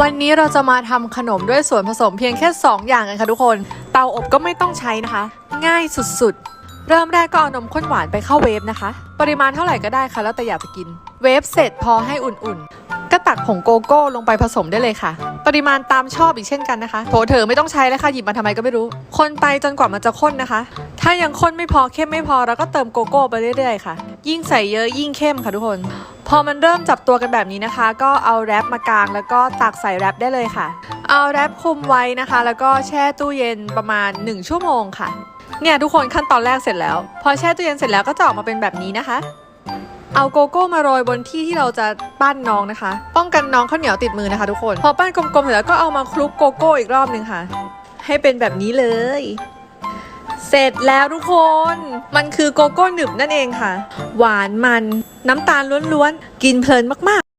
วันนี้เราจะมาทำขนมด้วยส่วนผสมเพียงแค่ 2 อย่างกันค่ะทุกคน เตาอบก็ไม่ต้องใช้นะคะ ง่ายสุดๆ เริ่มแรกก็เอานมข้นหวานไปเข้าเวฟนะคะ ปริมาณเท่าไหร่ก็ได้ค่ะ แล้วแต่อยากจะกิน เวฟเสร็จพอให้อุ่นๆ ก็ตักผงโกโก้ลงไปผสมได้เลยค่ะ ปริมาณตามชอบอีกเช่นกันนะคะโถเถอไม่ต้องใช้แล้วค่ะหยิบมาทำไมก็ไม่รู้ คนไปจนกว่ามันจะข้นนะคะ ถ้ายังข้นไม่พอเข้มไม่พอเราก็เติมโกโก้ไปเรื่อยๆค่ะ ยิ่งใส่เยอะยิ่งเข้มค่ะทุกคน พอมันเริ่มจับตัวกันแบบนี้นะคะ ก็เอาแรปมากางแล้วก็ตักใส่แรปได้เลยค่ะ เอาแรปคุมไว้นะคะ แล้วก็แช่ตู้เย็นประมาณ 1 ชั่วโมงค่ะ เนี่ยทุกคนขั้นตอนแรกเสร็จแล้ว พอแช่ตู้เย็นเสร็จแล้วก็จะออกมาเป็นแบบนี้นะคะ เอาโกโก้มาโรยบนที่ที่เราจะปั้นน้องนะคะ ป้องกันน้องข้าวเหนียวติดมือนะคะ ทุกคน พอปั้นกลมๆเสร็จแล้วก็เอามาคลุกโกโก้อีกรอบหนึ่งค่ะ ให้เป็นแบบนี้เลย เสร็จแล้วทุกคน มันคือโกโก้หนึบนั่นเองค่ะ หวานมันน้ำตาลล้วนๆ กินเพลินมากๆ